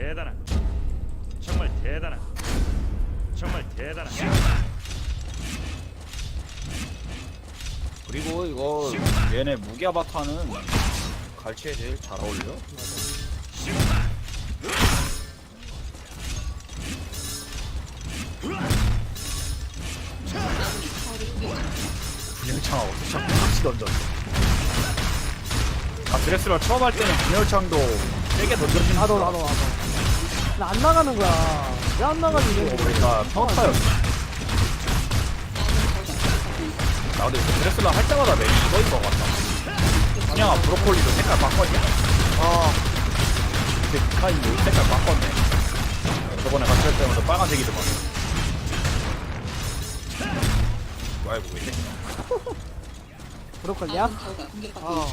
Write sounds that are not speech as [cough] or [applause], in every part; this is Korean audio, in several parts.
대단한 정말 대단한 정말 대단한 그리고 이거 얘네 무기 아바타는 갈치에 제일 잘 어울려. 분열창하고 자꾸 같이 던졌어. 아 드레스를 처음 할 때는 분열창도 세게 던져진 나도 나도 나도 나 안 나가는 거야 왜 안 나가지 이게 그러니까 평타였어. 나 근데 이거 드레슬러 할 때마다 내 이거인 것 같다. 그냥 브로콜리도 색깔 바꿨냐? 아, 근데 북한이 색깔 바꿨네. 저번에 같이 할 때마다 빨간색이더만. 아이고 왜 이래? 브로콜리야? 어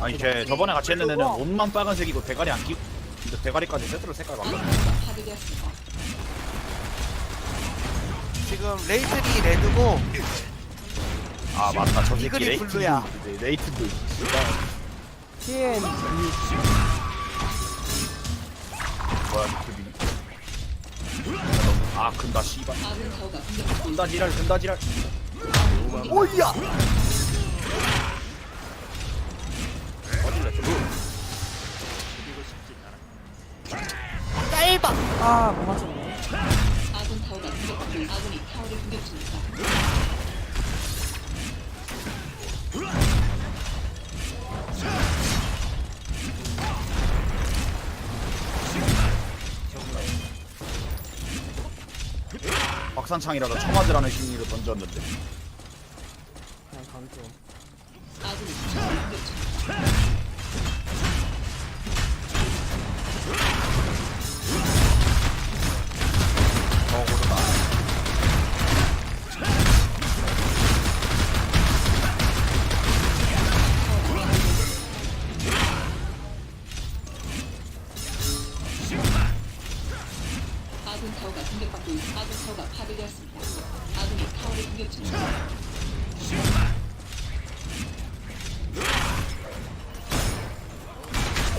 아니 쟤 저번에 같이 했는 애는 옷만 빨간색이고 대가리 안 끼고 근데 대가리까지 세트로 색깔 바꿨네. 지금 레이튼이 레드고 아 맞다 저 새끼 이글이 레이튼도 블루야. 있- 레이튼도 있어. TN 뭐야 그아 큰다 씨발 큰다 지랄 큰다 지랄 오야 어딜래 저 아 아못 맞췄네 아군 타워가 공격받고 있- 아군이 타워를 공격 중입니다. 박산창이라도 처맞으라는 심리로 던졌는데 그냥 강조 아군이 타워를 공격 중. 저거보다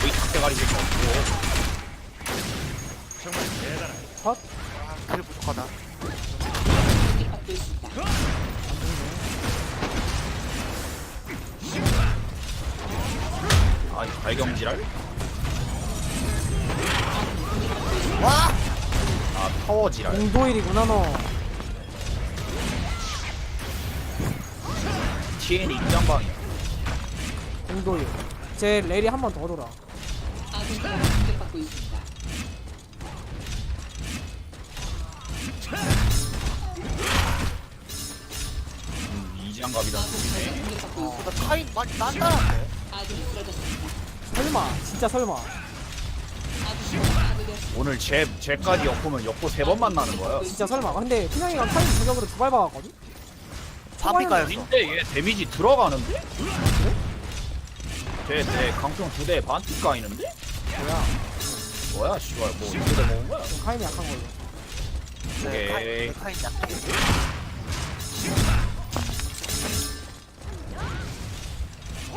우리 닭대가리 새끼 없고. 정말 대단한 컷? 그래 부족하다 공격받고 있습니다. 아이 발경지랄? 와! 아 타워지랄. 공도일이구나 너 TN이 입장방이야 공도일 제 렐이 한 번 더 돌아 아군 타워가 공격받고 있습니다. 음, 이지장갑이란 아군 타워가 소리네 공격받고 나 있습니다. 타임 많이 난다는데 아군이 쓰러졌습니다. 설마 진짜 설마 아군 타워가 파괴되었습니다. 오늘 제 제까지 엮으면 엮고 세 번 만나는 거야 진짜 설마 근데 그냥이가 타임 저격으로 두 발 박았거든? 반피가였어 근데 얘 데미지 들어가는데? 쟤내 강평 두 대에 반틱 까이는데? 뭐야 뭐야 씨발 뭐 이거 대 먹은 거야? 좀 타임이 약한 걸로 네, 오케이. 타임 타임 약해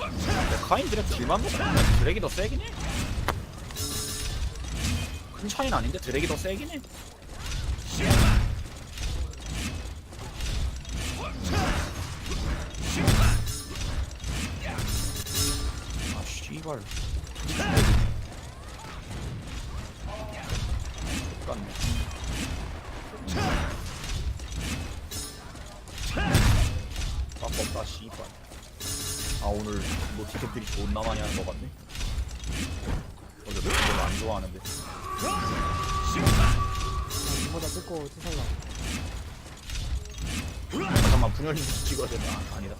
근데 카인 드랙 딜만 먹고 드랙이 더 세긴 해. 큰 차이는 아닌데 드랙이 더 세긴 해. 아 씨발. 똑같네. 아깝다 씨발. 아 오늘 뭐 티켓들이 존나 많이 하는 것 같네. 어제 별로 안 좋아하는데. 이보다 찍고 티살라 잠깐만 분열님 찍어야 되나? 아, 아니다.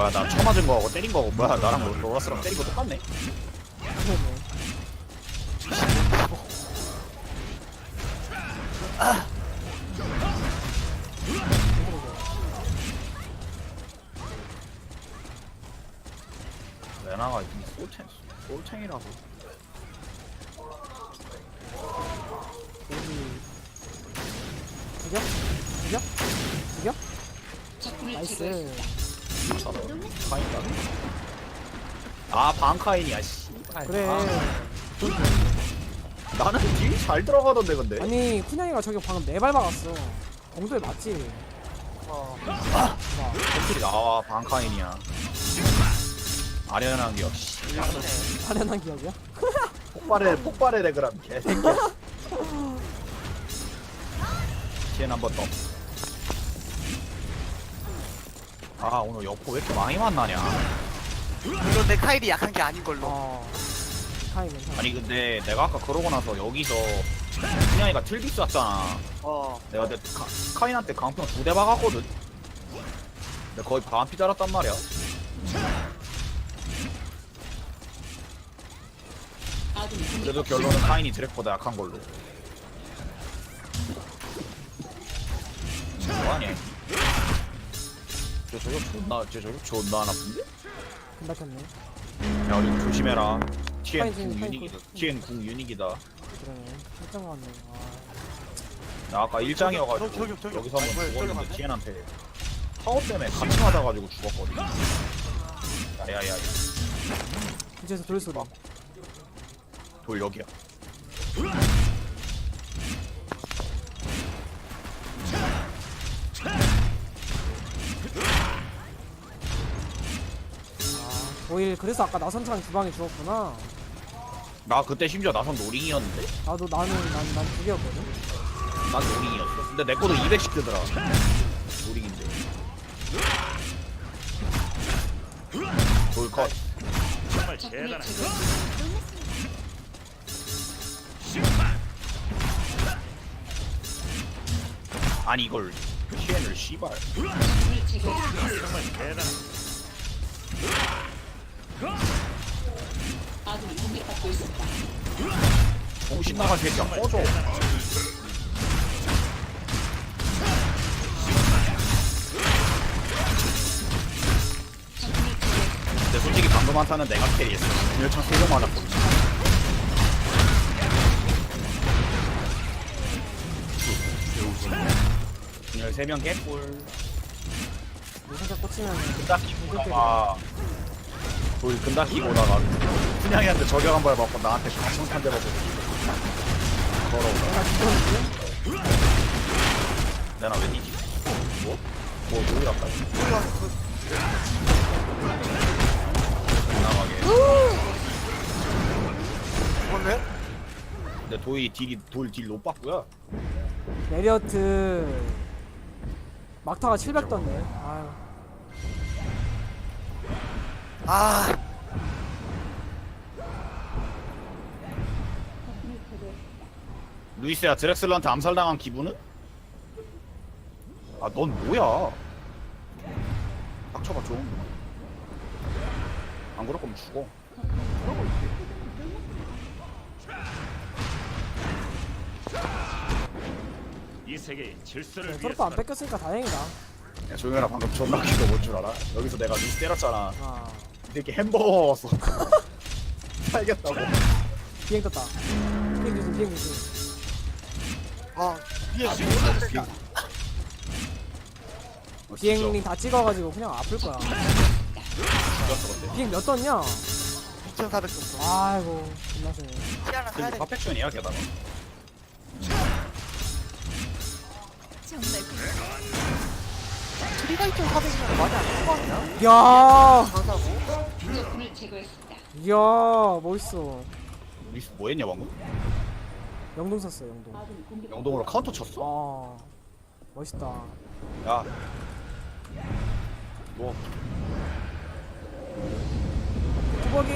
뭐야 나 쳐맞은 거하고 때린 거하고 뭐야 나랑 로- 로라스랑 때린 거 똑같네. 레나가 이 솔탱 솔탱이라고. 여기 죽여? 죽여? 죽여? 나이스. 제거했습니다. 카인가? 아 방카인이야 씨. 그래. 아, 나는 딜잘 들어가던데 근데. 아니 쿤양이가 저기 방금 네 발 박았어. 공도에 맞지. 어. 봐. 확실히 나와 방카인이야. 아련한 게 역시. 아련한 기억이야? 폭발해 폭발해 레그람 개새끼야. TN 한번 더. 아 오늘 여포 왜 이렇게 많이 만나냐? 물론 내 카일이 약한 게 아닌 걸로. 어. 괜찮아. 아니 근데 내가 아까 그러고 나서 여기서 그냥이가 틀비스 왔잖아. 어. 내가 내 카, 카인한테 강평 두 대 박았거든. 근데 거의 반피 달았단 말이야. 그래도 결론은 카인이 드랙보다 약한 걸로. 뭐하냐? 저 저거 존나 저 저거 존나 안 아픈데? 금박혔네. 야 우리 조심해라. TN 궁 유닉이다. 구- TN 궁 유닉이다. 그러네. 살짝 왔네. 아. 나 아까 일장이어가지고 저기, 저기, 저기. 여기서 한번 죽었는데 저기 TN한테 파워 때문에 같이 맞아가지고 죽었거든. 야야야 이제서 돌 소리. 돌 여기야. 오일 그래서 아까 나선창 주방에 죽었구나. 나 그때 심지어 나선 노링이었는데? 나도 나는 난난 두 개였거든. 난 노링이었어. 근데 내 거도 200씩 뜨더라. 노링인데. 돌 컷. 정말 적군을 대단한. 아니 이걸 TN을 씨발. 정말 대단한 정신 나간 새끼야 꺼져. 근데 솔직히 방금 한타는 내가 캐리했어. 열창 3명 맞았거든. 분열 3명 개꿀. 살짝 꽂히면 근다 끼고 오 근다 끼고 오다가 그냥이한테 저격 한 발 맞고 나한테 가슴 대 맞고 걸어오다 내가? 내가 웬이지? 뭐? 뭐 돌이랄까 나가게 죽었네? 근데 도이 딜이 돌딜 높았고요 메리어트 막타가 700 떴네. 아유. 아. 루이스야 드렉슬러한테 암살당한 기분은? 아 넌 뭐야 닥쳐봐 좀 안 그럴 거면 죽어 이 세계의 질서를 서로 안 뺏겼으니까 다행이다. 야 조용해라 방금 존나 기가 뭔줄 알아? 여기서 내가 루이스 때렸잖아 아. 이 새끼 햄버거 먹었어 [laughs] 살겠다고 비행 떴다. 비행 조심, 비행 조심. 아. 위에 아, 지금 비행, 비행. 어, 비행링 다 찍어가지고 그냥 아플 거야. 근데 비행 몇 떴냐? 2,400 정도. 아이고, 끝나시네. 키 하나 사야 그리고 돼. 퍼펙션이야 게다가 트리가 2,400이면 많이 안큰거 아니야? 이야, 장사고. 적군을 제거했습니다. 이야, 멋있어. 루이스 뭐 했냐 방금? 영동 샀어, 영동. 영동으로 카운터 쳤어? 아, 멋있다. 야 뭐, 뚜벅이.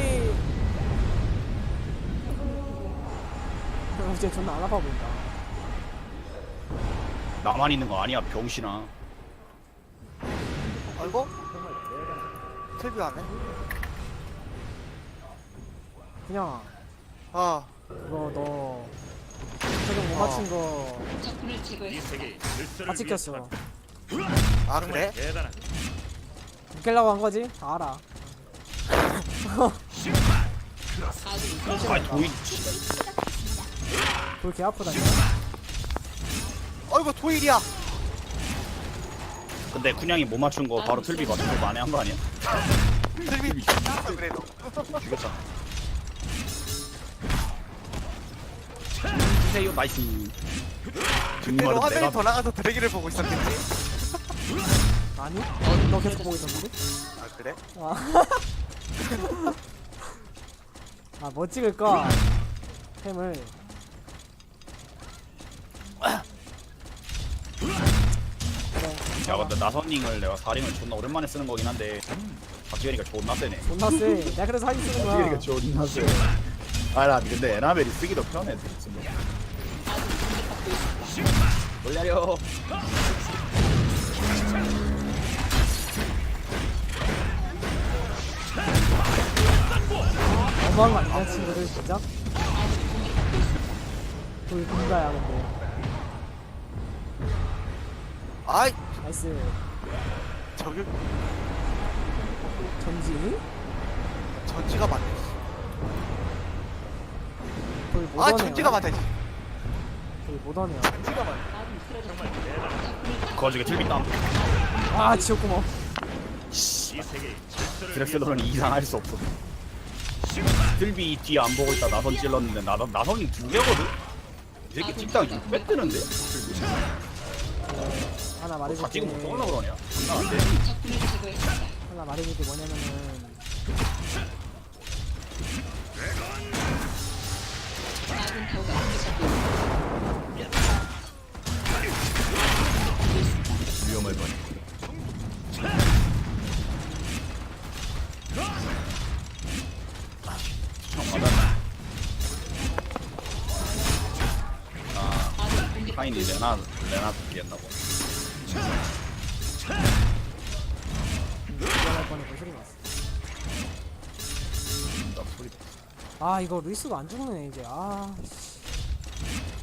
어, [laughs] 이제 존나 안 아파 보인다. 나만 있는 거 아니야 병신아 아이고? 틀비 안 해? 그냥 아. 그거 너 최종 못 맞춘 거이 적군을 제거했습니다. 세계의 질서를 다 찍혔어. 아, 정말 그래? 대단한 웃기려고 한 거지? 다 알아. 아군이 아 도인 돌개 아프다. 어이구, 도일이야. 근데 쿤양이 못 맞춘 거 바로 틀비 맞춘 거 만회한 거 아니야? 틀비 짱어 그래도 죽였잖아 주세요 나이스 그때로 정말 화면이 내가 더 나가서 드래기를 보고 있었겠지? 아니? 어, 너 계속 보고 있었는데? 아 그래? 아. [laughs] 아, 뭐 찍을까? 템을. 그래. 야 근데 나선닝을 내가 4링을 존나 오랜만에 쓰는 거긴 한데 박지현이가 존나 세네 존나 세. 내가 그래서 하기 쓰는 거야. 박지현이가 존나 세 아나 근데 에나멜이 쓰기도 편해 너무한 거 아니야, 친구들, 진짜? 돌 군가야, 근데. 아이 나이스. 저기 전진이? 전지가 맞네 못하네요. 아 전지가 맞아지 돌 못하네요. 전지가 맞네. 그 틀비 땅 아, 지옥구멍. 드렉슬러는 이상할 수 없어 틀비 뒤에 안 보고 있다 나선 찔렀는데 나, 나선이 두 개거든? 이 새끼 찍다가 600 뜨는데? 하나 다 말해줄게. 찍으면 뭐또 올라 그러냐? 장난 안 돼. 적군을 제거했습니다. 하나 말해줄게 뭐냐면은. 위험할 뻔 아군이 공격 카인이 레나 레나 듣기했나 봐. 뻔했고 소리 났어. 아 이거 루이스가 안 죽네 이제 아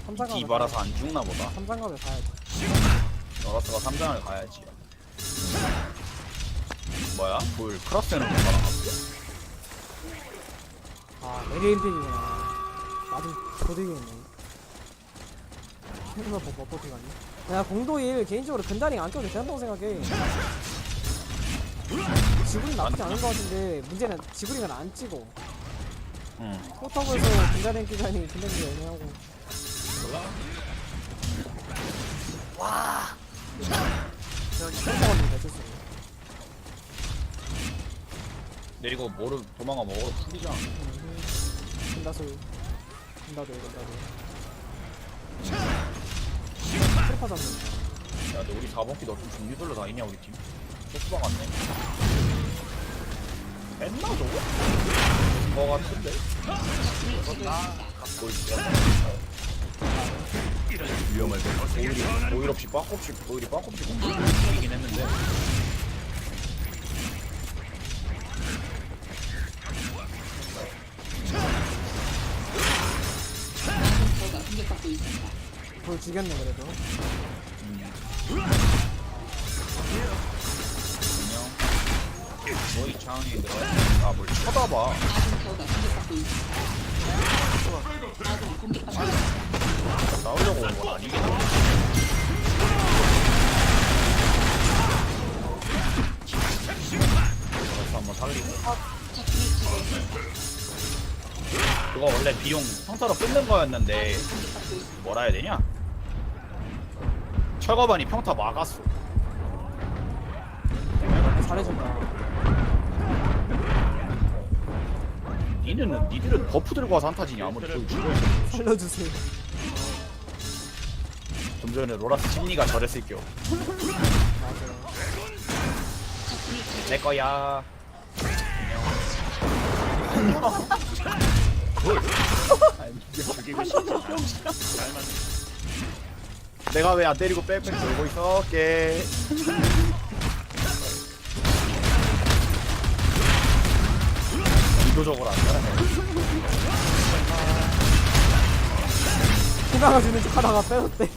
삼장갑을 디바라서 안 죽나 보다. 삼장갑을 가야지 너라스가 3장을 가야지. 뭐야? 볼 크로스는 못 살아났어? 아 메리인픽이구나 나도 조되겠네 헤르마 뭐 버퍼티 가니 내가 공도 일 개인적으로 근다링 안 껴도 된다고 생각해 지구리 나쁘지 않은 것 같은데 문제는 지구리가 안 찍어 응. 포탑에서 근다링 끼자니 근다링이 애매하고 와 어쩔 수 없네 내리고 뭐를 도망가 먹으러 풀리잖아. 근다솔 근다돌 근다돌 트리파 잡는다 야, 근데 우리 4번기 너좀 준비들로 다 있냐 우리 팀? 소수방 같네. 했나 저거? 거 같은데? 뭘 진짜. 위험할 때. 오일이 오일 없이 빠꼼씩 오일이 빠꼼씩 이긴 했는데. 돌 죽였네 그래도 이 공격받고 있습니다. 나오려고 온 건 아니긴 한데. 그래서 한번 살리고. 그거 원래 비용 평타로 끊는 거였는데. 뭐라 해야 되냐? 철거반이 평타 막았어. 잘해준다 니는 니들은 버프 들고 와서 한타지냐 아무리 죽어 있어. 살려주세요 좀 전에 로라스 심리가 적군을 제거 내 거야. 죽이고 싶지 않아. 잘 맞는 내가 왜 안 때리고 빽빽 돌고 있었게? 의도적으로 안 따라해. 희망을 주는 척 하다가 빼었대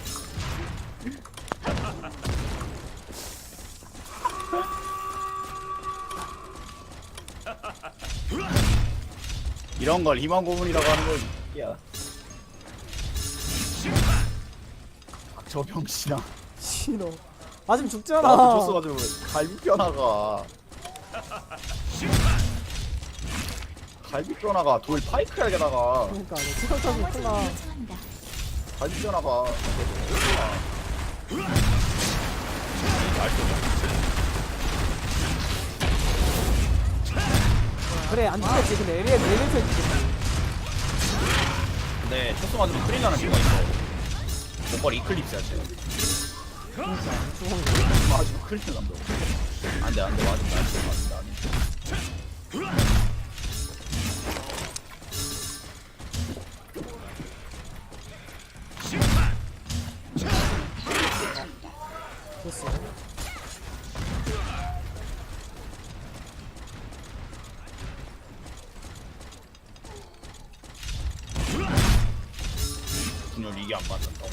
이런 걸 희망 고문이라고 하는 거지. 야. 저 병신아. 싫어 맞으면 죽잖아 나한테 줬어가지고 갈비 뼈 나가 갈비 뼈 나가 돌 파이크에다가. 그러니까 내 치명적인 콜라 갈비 뼈 나가. 그래 안 죽겠지. 근데 에리에 내면서 죽겠지. 근데 초스 맞으면 큰일 나는 이유가 있어. 목걸이 이클립스야 쟤 그러니까 죽은 맞으면 큰일 난다고 안돼. 안돼 맞으면 안돼. 맞으면 안돼 됐어 분열 이게 안 맞는다고?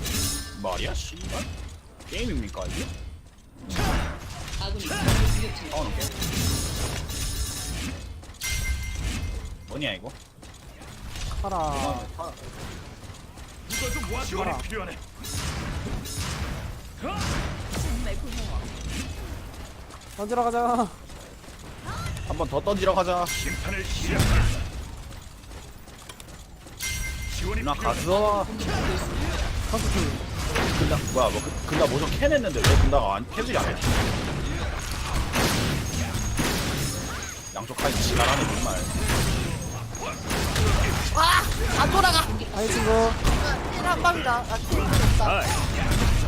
말이야 씨발. 게임입니까 이게? 게 뭐냐 이거? 파라. 누가 좀 지원이 필요하네. 던지러 가자 한 번 더 던지러 가자 심판을 시작한다. 지원이 나. 가서 근다 뭐야 뭐 그- 근다 모션 캐냈는데 왜 근다가 안 캐들이 안? 양쪽 카이 지랄하네 정말 안 돌아가. 아이 친구 한 방이다. 아, 팀 없다. 아이,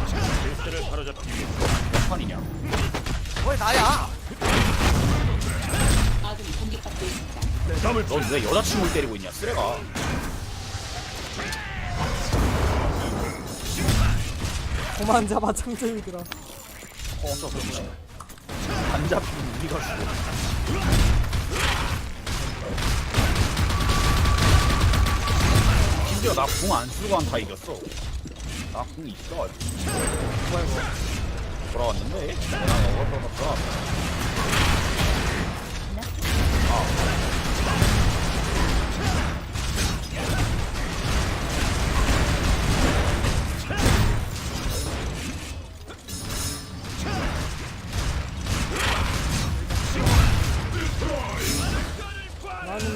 실수를 바로잡기 위해 몇 판이냐 왜 나야? 넌 왜 여자친구를 때리고 있냐 쓰레가. 그만 잡아 창조이들아 어쩌 그래 안 잡히면 우리가 죽어. 심지어 나궁안 쓰고 한 다 이겼어. 나 궁 있어 아직 돌아왔는데?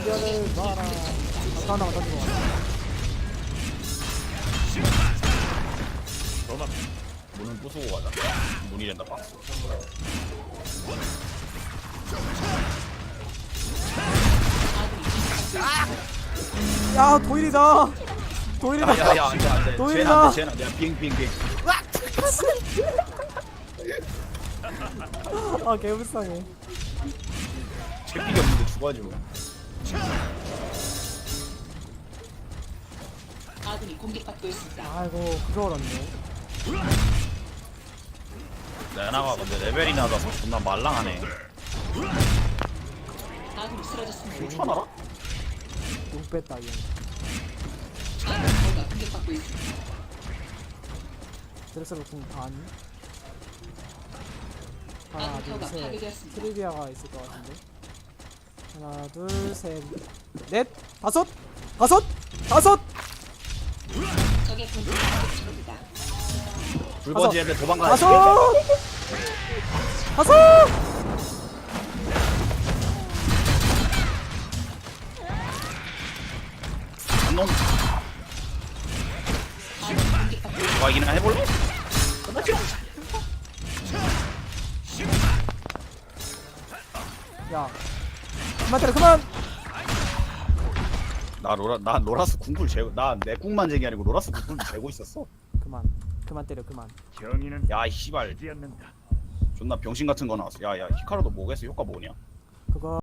내가 봐라. 아까 하나만 던지고 와 너만 문은 부수고 가자. 문이 된다 박스 야 도일이다. 도일이다. 야야야 안돼 안돼 쟤는 도일이다. 안돼 쟤는 안돼 비행 아 개불쌍해. 채끼가 없는데 죽어야지 뭐. 아군이 공격받고 있습니다. 아이고 그거 어렵네 레나가 근데 레벨이 낮아서 존나 말랑하네. 아군이 쓰러졌습니다. 쫓아나라? 용 뺐다 공격받고 있습니다. 드레스로 궁반 하나 아군 타워가 둘셋. 파괴되었습니다. 트리비아가 있을 것 같은데. 하나 둘셋넷! 다섯! 다섯! 다섯! 적의 본진 공격 중입니다. 불거지 애들 도망가야지 다섯 공격받고 있습니다. 누가 이기나 해볼래? 야 그만 때려 그만 나 로라 나 로라스 궁굴 재고 나내 궁만 재기 아니고 로라스 궁굴 재고 있었어 그만 그만 때려 그만 경위는 야 이 씨발 되지 않는다. 존나 병신 같은 거 나왔어. 야야 히카루도 뭐겠어? 효과 뭐냐? 그거